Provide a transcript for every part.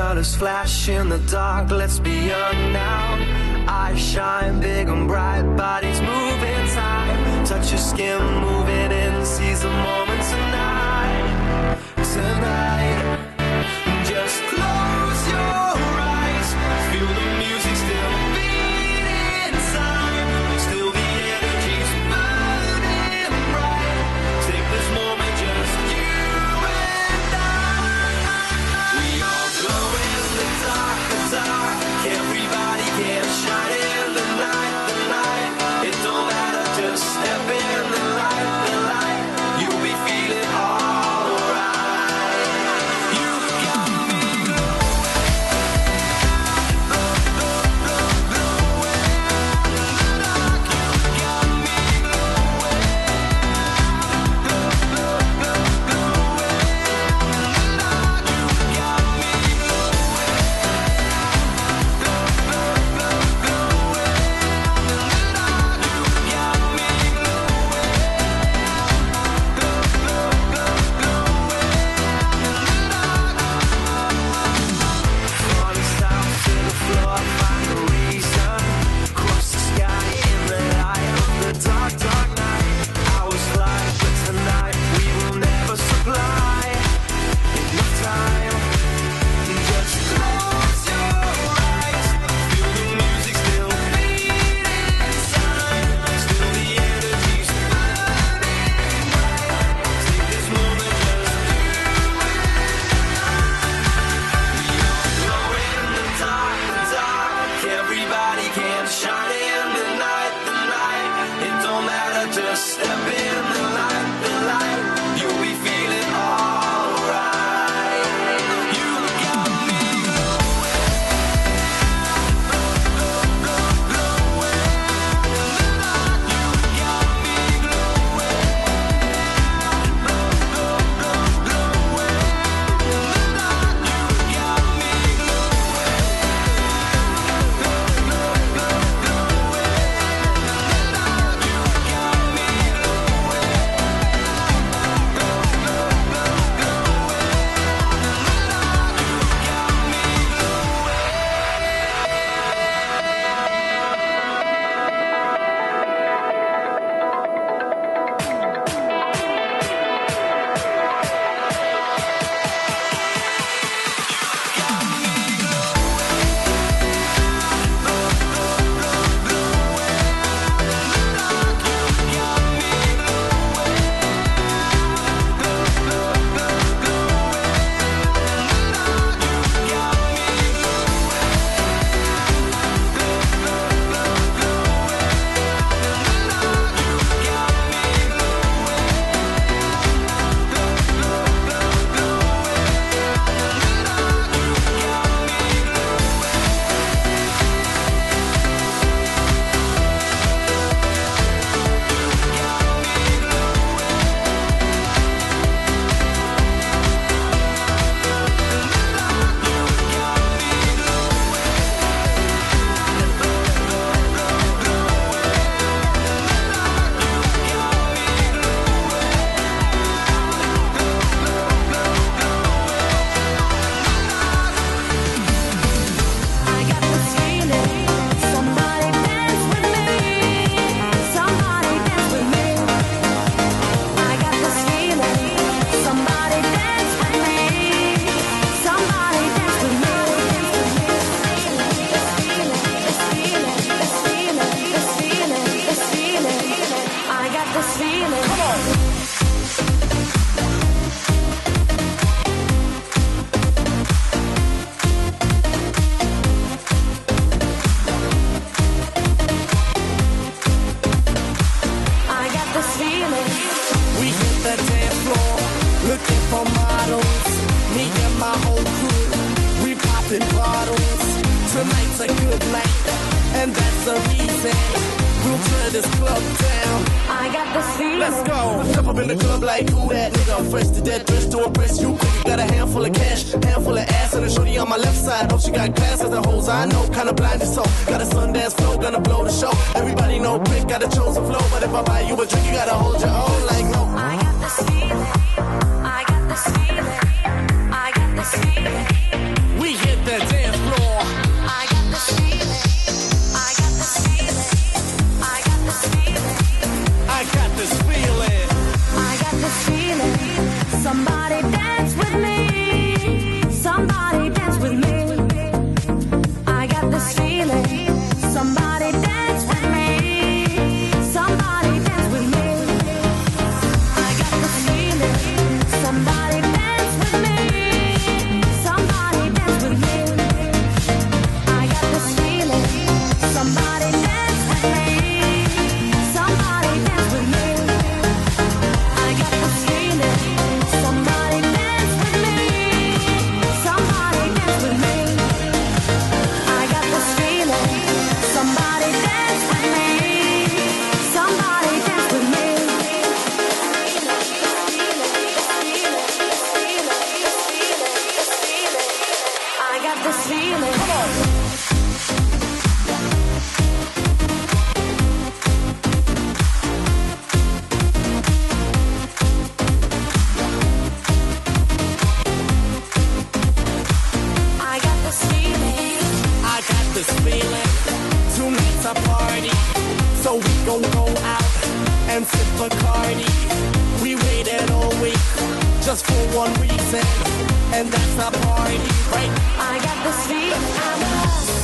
colors flash in the dark, let's be young now. Eyes shine big and bright, bodies move in time. Touch your skin, moving in, seize the moment. this club down. I got. Let's go. Step up in the club like who that nigga? Fresh to death, dressed to impress you. Cool. Got a handful of cash, handful of ass, and a shorty on my left side. Hope she got class as the hoes I know. Kinda blind and so. Got a Sundance flow, gonna blow the show. Everybody know quick, got a chosen flow, but if I buy you a drink, you gotta hold your own. feeling. Somebody dance with me. Somebody dance with me. Come on. I got this feeling. I got feeling. Tonight's a party. So we gon' go out and sip Bacardi. We waited all week just for one reason. And that's a party, right? I got this feeling. I'm a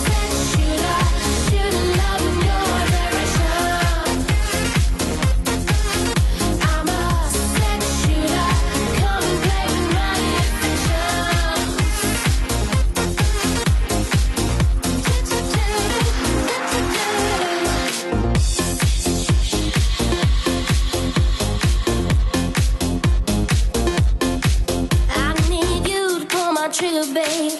babe.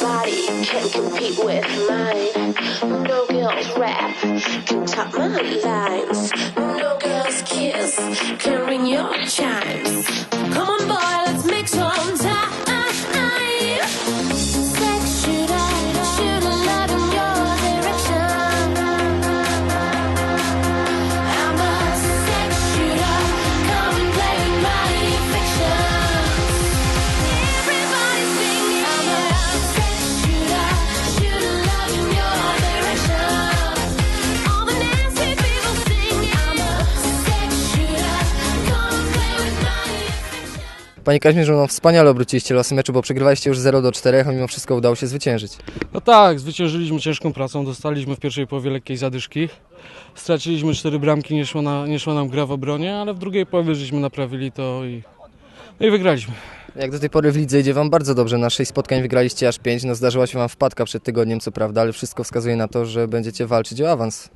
Body can't compete with mine. No girl's rap can top my lines. No girl's kiss can ring your chimes. Come on, boy, let's make some Panie Kazimierzu, no wspaniale obróciliście losy meczu, bo przegrywaliście już 0 do 4, a mimo wszystko udało się zwyciężyć. No tak, zwyciężyliśmy ciężką pracą, dostaliśmy w pierwszej połowie lekkiej zadyszki. Straciliśmy cztery bramki, nie szła, na, nie szła nam gra w obronie, ale w drugiej połowie żeśmy naprawili to i, no i wygraliśmy. Jak do tej pory w lidze idzie Wam bardzo dobrze, na 6 spotkań wygraliście aż 5, no zdarzyła się Wam wpadka przed tygodniem, co prawda, ale wszystko wskazuje na to, że będziecie walczyć o awans.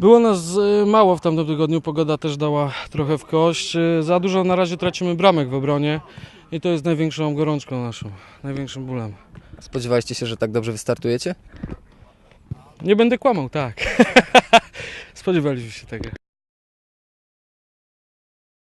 Było nas y, mało w tamtym tygodniu, pogoda też dała trochę w kość. Y, Za dużo na razie tracimy bramek w obronie i to jest największą gorączką naszą, największym bólem. Spodziewaliście się, że tak dobrze wystartujecie? Nie będę kłamał, tak. Spodziewaliśmy się tego.